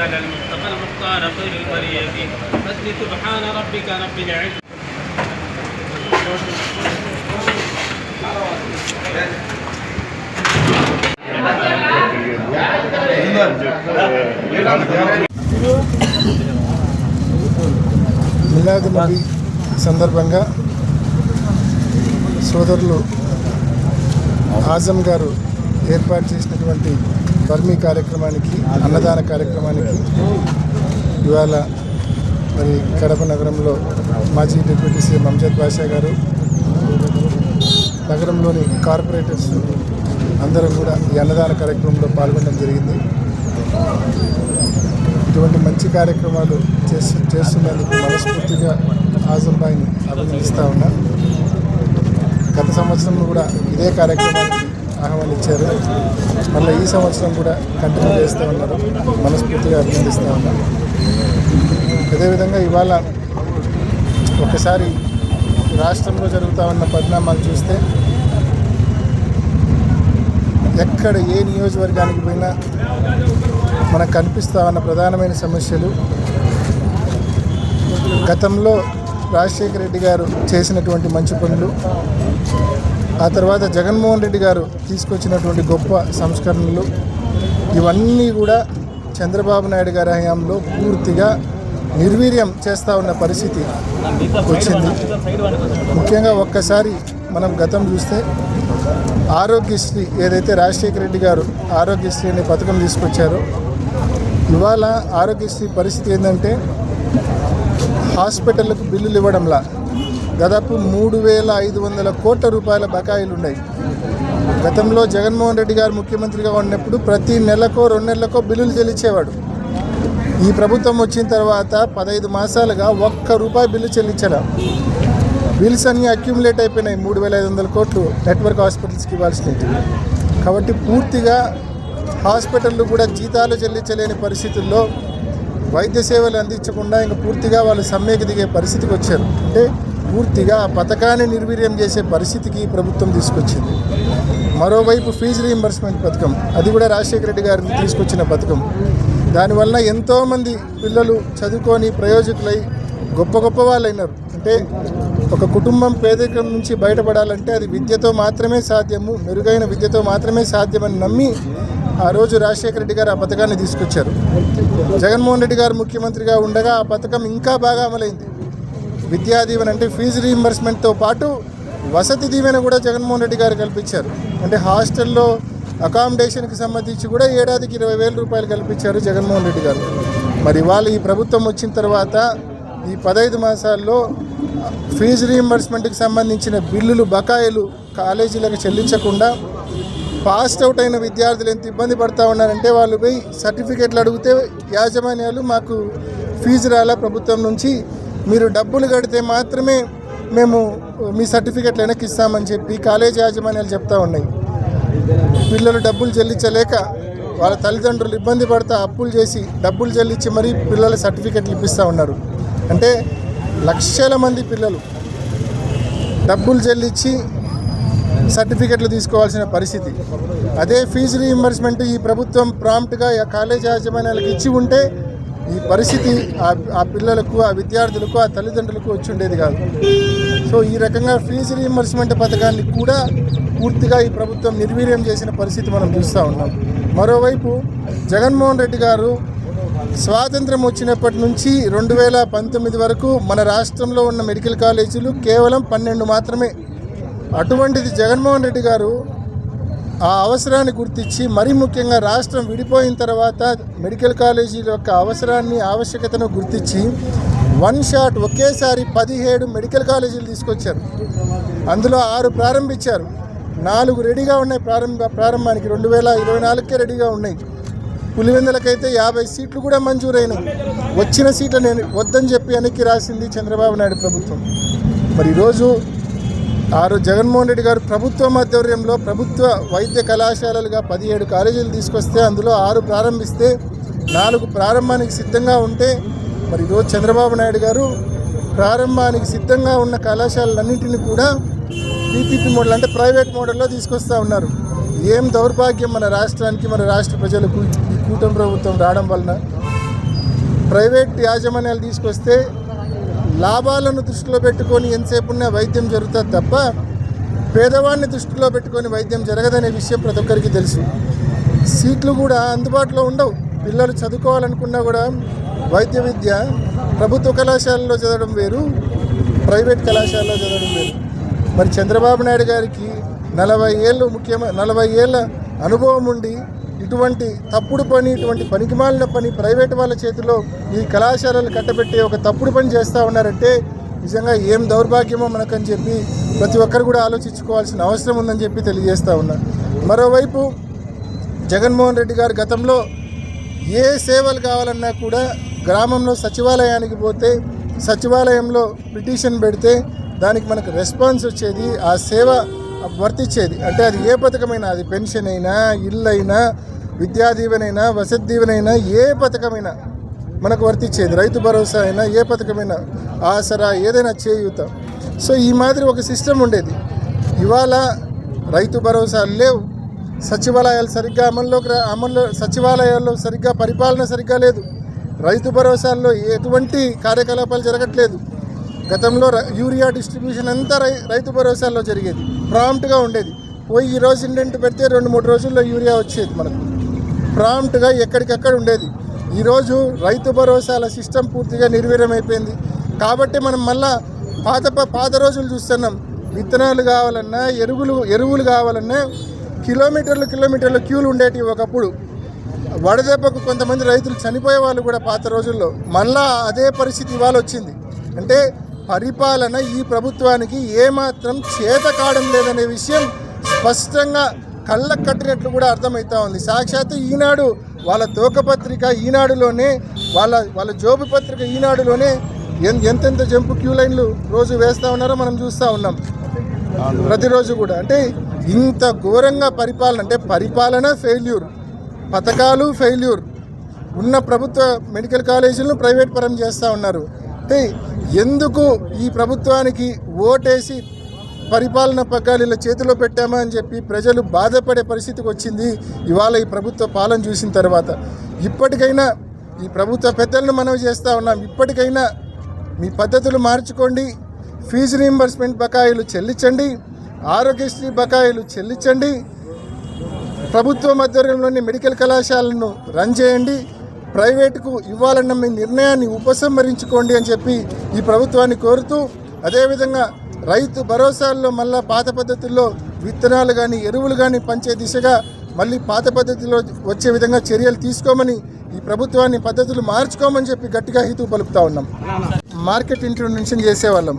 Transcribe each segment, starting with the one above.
على المصطفى المختار خير البرية فاسل سبحان ربك رب العزة మిలాద్ నబీ సందర్భంగా సోదరులు ఆజం గారు ఏర్పాటు చేసినటువంటి బర్మీ కార్యక్రమానికి అన్నదాన కార్యక్రమానికి ఇవాళ మరి కడప నగరంలో మాజీ డిప్యూటీ సీఎం అంజద్ బాషా గారు నగరంలోని కార్పొరేటర్స్ అందరం కూడా ఈ అన్నదాన కార్యక్రమంలో పాల్గొనడం జరిగింది. ఇటువంటి మంచి కార్యక్రమాలు చేస్తు చేస్తున్నందుకు మనస్ఫూర్తిగా ఆజంబాయిని అభినందిస్తూ ఉన్నా. గత సంవత్సరం కూడా ఇదే కార్యక్రమానికి ఆహ్వానించారు మళ్ళీ ఈ సంవత్సరం కూడా కంటిన్యూ చేస్తూ ఉన్నారు. మనస్ఫూర్తిగా అభినందిస్తూ ఉన్నారు అదేవిధంగా ఇవాళ ఒకసారి రాష్ట్రంలో జరుగుతూ ఉన్న పరిణామాలు చూస్తే ఎక్కడ ఏ నియోజకవర్గానికి పోయినా మనకు కనిపిస్తూ ఉన్న ప్రధానమైన సమస్యలు గతంలో రాజశేఖర రెడ్డి గారు చేసినటువంటి మంచి పనులు ఆ తర్వాత జగన్మోహన్ రెడ్డి గారు తీసుకొచ్చినటువంటి గొప్ప సంస్కరణలు ఇవన్నీ కూడా చంద్రబాబు నాయుడు గారి హయాంలో పూర్తిగా నిర్వీర్యం చేస్తూ ఉన్న పరిస్థితి వచ్చింది. ముఖ్యంగా ఒక్కసారి మనం గతం చూస్తే ఆరోగ్యశ్రీ ఏదైతే రాజశేఖర రెడ్డి గారు ఆరోగ్యశ్రీ అనే పథకం తీసుకొచ్చారో ఇవాళ ఆరోగ్యశ్రీ పరిస్థితి ఏంటంటే హాస్పిటల్లకు బిల్లులు ఇవ్వడంలా దాదాపు మూడు వేల ఐదు వందల కోట్ల రూపాయల బకాయిలు ఉన్నాయి. గతంలో జగన్మోహన్ రెడ్డి గారు ముఖ్యమంత్రిగా ఉన్నప్పుడు ప్రతి నెలకో రెండు నెలలకో బిల్లులు చెల్లించేవాడు. ఈ ప్రభుత్వం వచ్చిన తర్వాత పదహైదు మాసాలుగా ఒక్క రూపాయి బిల్లు చెల్లించాల. బిల్స్ అన్నీ అక్యుములేట్ అయిపోయినాయి. మూడు వేల ఐదు వందల కోట్లు నెట్వర్క్ హాస్పిటల్స్కి ఇవ్వాల్సినవి కాబట్టి పూర్తిగా హాస్పిటళ్ళు కూడా జీతాలు చెల్లించలేని పరిస్థితుల్లో వైద్య సేవలు అందించకుండా ఇంకా పూర్తిగా వాళ్ళు సమ్మెకి దిగే పరిస్థితికి వచ్చారు. అంటే పూర్తిగా ఆ పథకాన్ని నిర్వీర్యం చేసే పరిస్థితికి ప్రభుత్వం తీసుకొచ్చింది. మరోవైపు ఫీజు రీఎంబర్స్మెంట్ పథకం అది కూడా రాజశేఖర రెడ్డి గారు తీసుకొచ్చిన పథకం. దానివల్ల ఎంతోమంది పిల్లలు చదువుకొని ప్రయోజకులై గొప్ప గొప్ప వాళ్ళైనారు. అంటే ఒక కుటుంబం పేదరికం నుంచి బయటపడాలంటే అది విద్యతో మాత్రమే సాధ్యము మెరుగైన విద్యతో మాత్రమే సాధ్యమని నమ్మి ఆ రోజు రాజశేఖర రెడ్డి గారు ఆ పథకాన్ని తీసుకొచ్చారు. జగన్మోహన్ రెడ్డి గారు ముఖ్యమంత్రిగా ఉండగా ఆ పథకం ఇంకా బాగా అమలైంది. విద్యా దీవెన అంటే ఫీజు రీయింబర్స్మెంట్తో పాటు వసతి దీవెన కూడా జగన్మోహన్ రెడ్డి గారు కల్పించారు. అంటే హాస్టల్లో అకామిడేషన్కి సంబంధించి కూడా ఏడాదికి ఇరవై వేల రూపాయలు కల్పించారు జగన్మోహన్ రెడ్డి గారు. మరి వాళ్ళు ఈ ప్రభుత్వం వచ్చిన తర్వాత ఈ పదహైదు మాసాల్లో ఫీజు రీయింబర్స్మెంట్కి సంబంధించిన బిల్లులు బకాయిలు కాలేజీలకు చెల్లించకుండా పాస్డ్ అవుట్ అయిన విద్యార్థులు ఎంత ఇబ్బంది పడతా ఉన్నారంటే వాళ్ళు పోయి సర్టిఫికేట్లు అడిగితే యాజమాన్యాలు మాకు ఫీజు రాలా ప్రభుత్వం నుంచి మీరు డబ్బులు కడితే మాత్రమే మేము మీ సర్టిఫికెట్లు వెనక్కి ఇస్తామని చెప్పి కాలేజీ యాజమాన్యాలు చెప్తా ఉన్నాయి. పిల్లలు డబ్బులు చెల్లించలేక వాళ్ళ తల్లిదండ్రులు ఇబ్బంది పడతా అప్పులు చేసి డబ్బులు చెల్లించి మరీ పిల్లల సర్టిఫికెట్లు ఇప్పిస్తూ ఉన్నారు. అంటే లక్షల మంది పిల్లలు డబ్బులు చెల్లించి సర్టిఫికెట్లు తీసుకోవాల్సిన పరిస్థితి. అదే ఫీజు రీయింబర్స్మెంట్ ఈ ప్రభుత్వం ప్రాంప్ట్గా కాలేజీ కాలేజ్ యాజమాన్యాలకు ఇచ్చి ఉంటే ఈ పరిస్థితి ఆ- ఆ పిల్లలకు ఆ విద్యార్థులకు ఆ తల్లిదండ్రులకు వచ్చి ఉండేది కాదు. సో ఈ రకంగా ఫీజు రీఎంబర్స్మెంట్ పథకాన్ని కూడా పూర్తిగా ఈ ప్రభుత్వం నిర్వీర్యం చేసిన పరిస్థితి మనం చూస్తూ ఉన్నాం. మరోవైపు జగన్మోహన్ రెడ్డి గారు స్వాతంత్రం వచ్చినప్పటి నుంచి రెండు వేల పంతొమ్మిది వరకు మన రాష్ట్రంలో ఉన్న మెడికల్ కాలేజీలు కేవలం పన్నెండు మాత్రమే. అటువంటిది జగన్మోహన్ రెడ్డి గారు ఆ అవసరాన్ని గుర్తించి మరీ ముఖ్యంగా రాష్ట్రం విడిపోయిన తర్వాత మెడికల్ కాలేజీల యొక్క అవసరాన్ని ఆవశ్యకతను గుర్తించి వన్ షాట్ ఒకేసారి పదిహేడు మెడికల్ కాలేజీలు తీసుకొచ్చారు. అందులో ఆరు ప్రారంభించారు. నాలుగు రెడీగా ఉన్నాయి. ప్రారంభ ప్రారంభానికి రెండు వేల ఇరవై నాలుగుకే రెడీగా ఉన్నాయి. పులివెందులకైతే యాభై సీట్లు కూడా మంజూరైనవి. వచ్చిన సీట్లు నేను వద్దని చెప్పి వెనక్కి రాసింది చంద్రబాబు నాయుడు ప్రభుత్వం. మరి ఈరోజు ఆరు జగన్మోహన్ రెడ్డి గారు ప్రభుత్వ ఆధ్వర్యంలో ప్రభుత్వ వైద్య కళాశాలలుగా పదిహేడు కాలేజీలు తీసుకొస్తే అందులో ఆరు ప్రారంభిస్తే నాలుగు ప్రారంభానికి సిద్ధంగా ఉంటే మరి ఈరోజు చంద్రబాబు నాయుడు గారు ప్రారంభానికి సిద్ధంగా ఉన్న కళాశాలలన్నింటినీ కూడా పీపీపీ మోడల్ అంటే ప్రైవేట్ మోడల్లో తీసుకొస్తా ఉన్నారు. ఏం దౌర్భాగ్యం మన రాష్ట్రానికి మన రాష్ట్ర ప్రజలకు ఈ కూటమి ప్రభుత్వం రావడం వలన. ప్రైవేట్ యాజమాన్యాలు తీసుకొస్తే లాభాలను దృష్టిలో పెట్టుకొని ఎంతసేపు ఉన్న వైద్యం జరుగుతుంది తప్ప పేదవాడిని దృష్టిలో పెట్టుకొని వైద్యం జరగదనే విషయం ప్రతి ఒక్కరికి తెలుసు. సీట్లు కూడా అందుబాటులో ఉండవు. పిల్లలు చదువుకోవాలనుకున్నా కూడా వైద్య విద్య ప్రభుత్వ కళాశాలలో చదవడం వేరు ప్రైవేట్ కళాశాలలో చదవడం వేరు. మరి చంద్రబాబు నాయుడు గారికి నలభై ఏళ్ళు ముఖ్యమ నలభై ఏళ్ళ అనుభవం ఉండి ఇటువంటి తప్పుడు పని ఇటువంటి పనికిమాలిన పని ప్రైవేట్ వాళ్ళ చేతిలో ఈ కళాశాలలు కట్టబెట్టి ఒక తప్పుడు పని చేస్తూ ఉన్నారంటే నిజంగా ఏం దౌర్భాగ్యమో మనకని చెప్పి ప్రతి ఒక్కరు కూడా ఆలోచించుకోవాల్సిన అవసరం ఉందని చెప్పి తెలియజేస్తూ ఉన్నారు మరోవైపు జగన్మోహన్ రెడ్డి గారు గతంలో ఏ సేవలు కావాలన్నా కూడా గ్రామంలో సచివాలయానికి పోతే సచివాలయంలో పిటిషన్ పెడితే దానికి మనకు రెస్పాన్స్ వచ్చేది ఆ సేవ వర్తించేది అంటే అది ఏ పథకమైనా అది పెన్షన్ అయినా ఇల్లు అయినా విద్యా దీవెనైనా వసతి దీవెనైనా ఏ పథకమైనా మనకు వర్తించేది రైతు భరోసా అయినా ఏ పథకమైనా ఆసరా ఏదైనా చేయూత. సో ఈ మాదిరి ఒక సిస్టమ్ ఉండేది. ఇవాళ రైతు భరోసాలు లేవు. సచివాలయాలు సరిగ్గా అమల్లోకి అమల్లో సచివాలయాల్లో సరిగ్గా పరిపాలన సరిగ్గా లేదు. రైతు భరోసాల్లో ఎటువంటి కార్యకలాపాలు జరగట్లేదు. గతంలో యూరియా డిస్ట్రిబ్యూషన్ అంతా రై రైతు భరోసాల్లో జరిగేది. ప్రాంప్ట్గా ఉండేది. పోయి ఈ రోజు ఇండెంట్ పెడితే రెండు మూడు రోజుల్లో యూరియా వచ్చేది మనకు. ప్రాంప్ట్గా ఎక్కడికక్కడ ఉండేది. ఈరోజు రైతు భరోసాల సిస్టమ్ పూర్తిగా నిర్వీర్యమైపోయింది. కాబట్టి మనం మళ్ళా పాత ప- పాత రోజులు చూస్తున్నాం. విత్తనాలు కావాలన్నా ఎరువులు ఎరువులు కావాలన్నా కిలోమీటర్లు కిలోమీటర్లు క్యూలు ఉండేటివి ఒకప్పుడు. వడదెబ్బకు కొంతమంది రైతులు చనిపోయే వాళ్ళు కూడా పాత రోజుల్లో. మళ్ళా అదే పరిస్థితి ఇవాళ వచ్చింది. అంటే పరిపాలన ఈ ప్రభుత్వానికి ఏమాత్రం చేత కావడం లేదనే విషయం స్పష్టంగా కళ్ళకు కట్టినట్లు కూడా అర్థమవుతా ఉంది. సాక్షాత్తు ఈనాడు వాళ్ళ తోకపత్రిక ఈనాడులోనే వాళ్ళ వాళ్ళ జోబు పత్రిక ఈనాడులోనే ఎంతెంత జంపు క్యూ లైన్లు రోజు వేస్తూ ఉన్నారో మనం చూస్తూ ఉన్నాం. ప్రతిరోజు కూడా. అంటే ఇంత ఘోరంగా పరిపాలన అంటే పరిపాలన ఫెయిల్యూర్ పథకాలు ఫెయిల్యూర్ ఉన్న ప్రభుత్వ మెడికల్ కాలేజీలను ప్రైవేట్ పరం చేస్తూ ఉన్నారు. అంటే ఎందుకు ఈ ప్రభుత్వానికి ఓటేసి పరిపాలన పగ్గాలు ఇలా చేతిలో పెట్టామా అని చెప్పి ప్రజలు బాధపడే పరిస్థితికి వచ్చింది. ఇవాళ ఈ ప్రభుత్వ పాలన చూసిన తర్వాత ఇప్పటికైనా ఈ ప్రభుత్వ పెద్దలను మనవి చేస్తూ ఉన్నాం. ఇప్పటికైనా మీ పద్ధతులు మార్చుకోండి. ఫీజు రీంబర్స్మెంట్ బకాయిలు చెల్లించండి. ఆరోగ్యశ్రీ బకాయిలు చెల్లించండి. ప్రభుత్వ మధ్యలోని మెడికల్ కళాశాలను రన్ చేయండి. ప్రైవేటుకు ఇవ్వాలన్న మీ నిర్ణయాన్ని ఉపసంహరించుకోండి అని చెప్పి ఈ ప్రభుత్వాన్ని కోరుతూ అదేవిధంగా రైతు భరోసాల్లో మళ్ళా పాత పద్ధతుల్లో విత్తనాలు కానీ ఎరువులు కానీ పంచే దిశగా మళ్ళీ పాత పద్ధతిలో వచ్చే విధంగా చర్యలు తీసుకోమని ఈ ప్రభుత్వాన్ని పద్ధతులు మార్చుకోమని చెప్పి గట్టిగా హితూ పలుకుతా ఉన్నాం. మార్కెట్ ఇంటర్వెన్షన్ చేసేవాళ్ళం.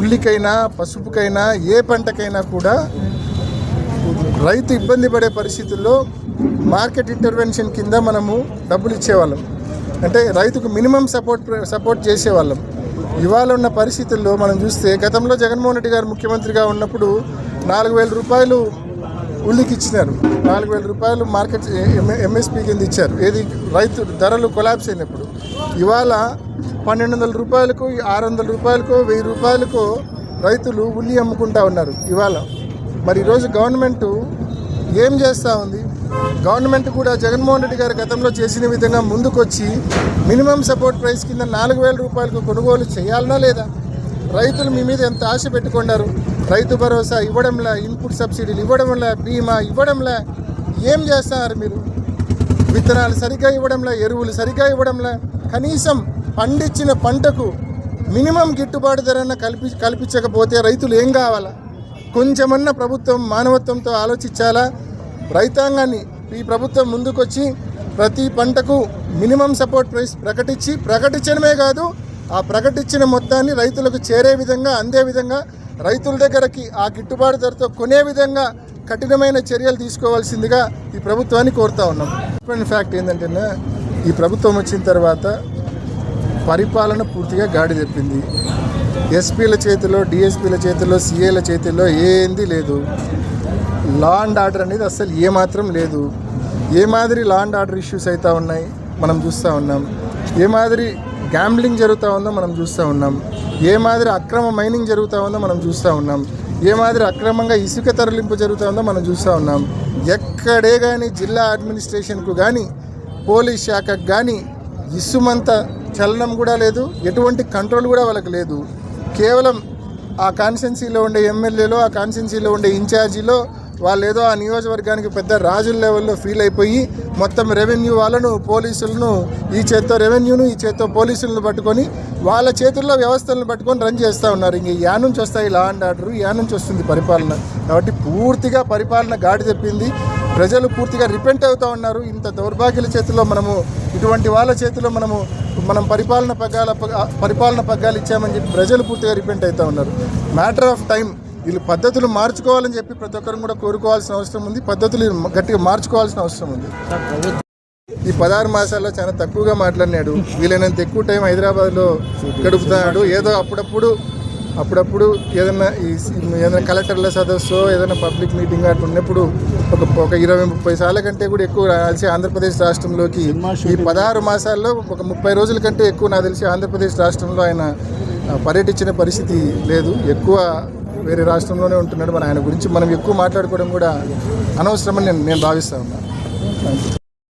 ఉల్లికైనా పసుపుకైనా ఏ పంటకైనా కూడా రైతు ఇబ్బంది పడే పరిస్థితుల్లో మార్కెట్ ఇంటర్వెన్షన్ కింద మనము డబ్బులు ఇచ్చేవాళ్ళం. అంటే రైతుకు మినిమం సపోర్ట్ సపోర్ట్ చేసేవాళ్ళం. ఇవాళ ఉన్న పరిస్థితుల్లో మనం చూస్తే గతంలో జగన్మోహన్ రెడ్డి గారు ముఖ్యమంత్రిగా ఉన్నప్పుడు నాలుగు వేల రూపాయలు ఉల్లికి ఇచ్చినారు. నాలుగు వేల రూపాయలు మార్కెట్ ఎంఎస్పీ కింద ఇచ్చారు. ఏది రైతు ధరలు కొలాబ్స్ అయినప్పుడు. ఇవాళ పన్నెండు వందల రూపాయలకు ఆరు వందల రూపాయలకు వెయ్యి రూపాయలకు రైతులు ఉల్లి అమ్ముకుంటా ఉన్నారు ఇవాళ. మరి ఈరోజు గవర్నమెంట్ ఏం చేస్తూ ఉంది? గవర్నమెంట్ కూడా జగన్మోహన్ రెడ్డి గారు గతంలో చేసిన విధంగా ముందుకొచ్చి మినిమం సపోర్ట్ ప్రైస్ కింద నాలుగు వేల రూపాయలకు కొనుగోలు చేయాలనా లేదా? రైతులు మీ మీద ఎంత ఆశ పెట్టుకున్నారు? రైతు భరోసా ఇవ్వడంలా? ఇన్పుట్ సబ్సిడీలు ఇవ్వడంలా? బీమా ఇవ్వడంలా? ఏం చేస్తున్నారు మీరు? విత్తనాలు సరిగ్గా ఇవ్వడంలా? ఎరువులు సరిగ్గా ఇవ్వడంలా? కనీసం పండించిన పంటకు మినిమం గిట్టుబాటు ధరన కల్పి కల్పించకపోతే రైతులు ఏం కావాలా? కొంచెమన్నా ప్రభుత్వం మానవత్వంతో ఆలోచించాలా? రైతాంగాన్ని ఈ ప్రభుత్వం ముందుకొచ్చి ప్రతి పంటకు మినిమం సపోర్ట్ ప్రైస్ ప్రకటించి ప్రకటించడమే కాదు ఆ ప్రకటించిన మొత్తాన్ని రైతులకు చేరే విధంగా అందే విధంగా రైతుల దగ్గరకి ఆ గిట్టుబాటు ధరతో కొనే విధంగా కఠినమైన చర్యలు తీసుకోవాల్సిందిగా ఈ ప్రభుత్వాన్ని కోరుతా ఉన్నాం. ఫ్యాక్ట్ ఏంటంటే ఈ ప్రభుత్వం వచ్చిన తర్వాత పరిపాలన పూర్తిగా గాడి తెప్పింది. ఎస్పీల చేతిలో డిఎస్పీల చేతిలో సీఏల చేతిలో ఏంది లేదు. లా అండ్ ఆర్డర్ అనేది అస్సలు ఏమాత్రం లేదు. ఏ మాదిరి లా అండ్ ఆర్డర్ ఇష్యూస్ అవుతూ ఉన్నాయి మనం చూస్తూ ఉన్నాం. ఏ మాదిరి గ్యాంబ్లింగ్ జరుగుతూ ఉందో మనం చూస్తూ ఉన్నాం. ఏ మాదిరి అక్రమ మైనింగ్ జరుగుతూ ఉందో మనం చూస్తూ ఉన్నాం. ఏ మాదిరి అక్రమంగా ఇసుక తరలింపు జరుగుతుందో మనం చూస్తూ ఉన్నాం. ఎక్కడే కానీ జిల్లా అడ్మినిస్ట్రేషన్కు కానీ పోలీస్ శాఖకు కానీ ఇసుమంత చలనం కూడా లేదు. ఎటువంటి కంట్రోల్ కూడా వాళ్ళకి లేదు. కేవలం ఆ కాన్స్టెన్సీలో ఉండే ఎమ్మెల్యేలో ఆ కాన్స్టెన్సీలో ఉండే ఇన్ఛార్జీలో వాళ్ళు ఏదో ఆ నియోజకవర్గానికి పెద్ద రాజుల లెవెల్లో ఫీల్ అయిపోయి మొత్తం రెవెన్యూ వాళ్ళను పోలీసులను ఈ చేత్తో రెవెన్యూను ఈ చేత్తో పోలీసులను పట్టుకొని వాళ్ళ చేతుల్లో వ్యవస్థలను పట్టుకొని రన్ చేస్తూ ఉన్నారు. ఇంక యా నుంచి వస్తాయి లా అండ్ ఆర్డర్ యా నుంచి వస్తుంది పరిపాలన. కాబట్టి పూర్తిగా పరిపాలన గాడి తెప్పింది. ప్రజలు పూర్తిగా రిపెంట్ అవుతూ ఉన్నారు. ఇంత దౌర్భాగ్యుల చేతిలో మనము ఇటువంటి వాళ్ళ చేతిలో మనము మనం పరిపాలన పగ్గాల పరిపాలన పగ్గాలు ఇచ్చామని చెప్పి ప్రజలు పూర్తిగా రిపెంట్ అవుతూ ఉన్నారు. మ్యాటర్ ఆఫ్ టైం వీళ్ళు పద్ధతులు మార్చుకోవాలని చెప్పి ప్రతి ఒక్కరు కూడా కోరుకోవాల్సిన అవసరం ఉంది. పద్ధతులు గట్టిగా మార్చుకోవాల్సిన అవసరం ఉంది. ఈ పదహారు మాసాల్లో చాలా తక్కువగా మాట్లాడినాడు. వీలైనంత ఎక్కువ టైం హైదరాబాద్లో గడుపుతున్నాడు. ఏదో అప్పుడప్పుడు అప్పుడప్పుడు ఏదైనా ఈ ఏదైనా కలెక్టర్ల సదస్సు ఏదైనా పబ్లిక్ మీటింగ్ అట్లా ఉన్నప్పుడు ఒక ఒక ఇరవై ముప్పై సార్ల కంటే కూడా ఎక్కువ కలిసి ఆంధ్రప్రదేశ్ రాష్ట్రంలోకి ఈ పదహారు మాసాల్లో ఒక ముప్పై రోజుల కంటే ఎక్కువ నాకు తెలిసి ఆంధ్రప్రదేశ్ రాష్ట్రంలో ఆయన పర్యటించిన పరిస్థితి లేదు. ఎక్కువ వేరే రాష్ట్రంలోనే ఉంటున్నాడు. మరి ఆయన గురించి మనం ఎక్కువ మాట్లాడుకోవడం కూడా అనవసరమని నేను నేను భావిస్తా ఉన్నాను